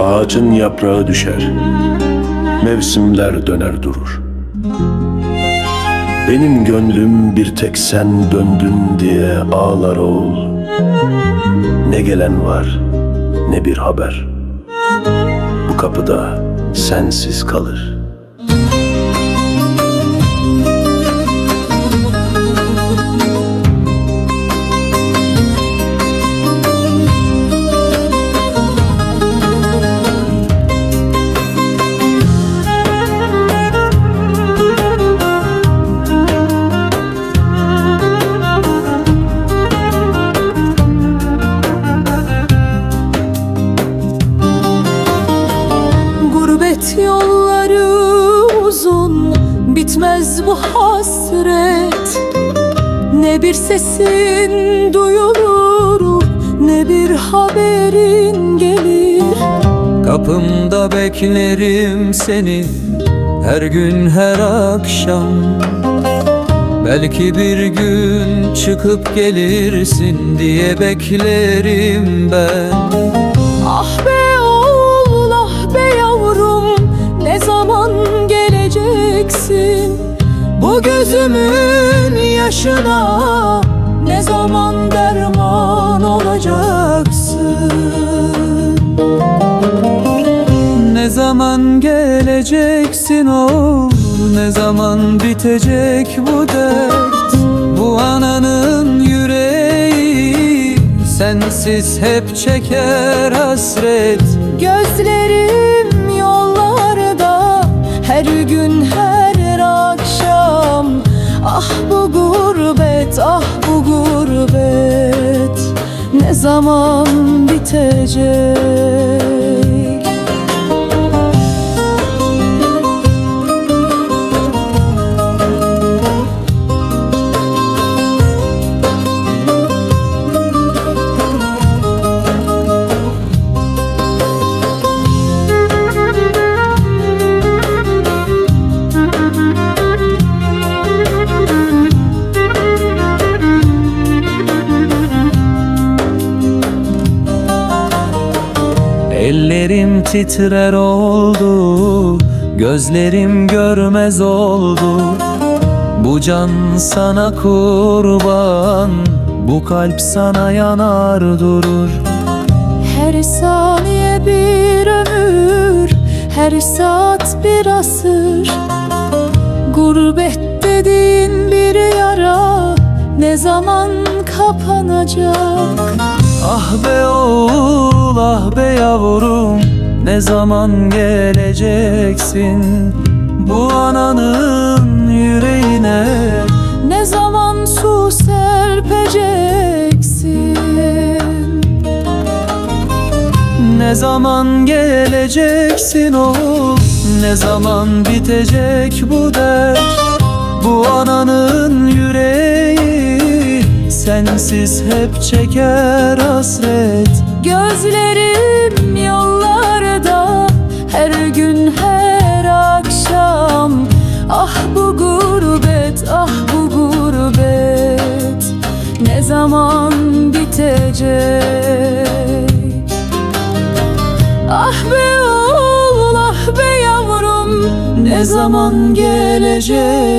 Ağacın yaprağı düşer, mevsimler döner durur. Benim gönlüm bir tek sen döndün diye ağlar oğul. Ne gelen var, ne bir haber. Bu kapıda sensiz kalır. Bitmez bu hasret. Ne bir sesin duyulur Ne bir haberin gelir. Kapımda beklerim seni her gün her akşam. Belki bir gün çıkıp gelirsin diye beklerim ben Bu gözümün yaşına Ne zaman derman olacaksın? Ne zaman geleceksin o Ne zaman bitecek bu dert? Bu ananın yüreği Sensiz hep çeker hasret. Gözlerim yollarda her gün her zaman bitecek Ellerim titrer oldu Gözlerim görmez oldu. Bu can sana kurban Bu kalp sana yanar durur. Her saniye bir ömür Her saat bir asır. Gurbet dediğin bir yara Ne zaman kapanacak? Ah be oğul yavrum Ne zaman geleceksin? Bu ananın yüreğine Ne zaman su serpeceksin? Ne zaman geleceksin oğul Ne zaman bitecek bu dert? Bu ananın yüreği Sensiz hep çeker hasret. Gözlerim zaman bitecek. Ah be oğul ah be yavrum Ne zaman geleceksin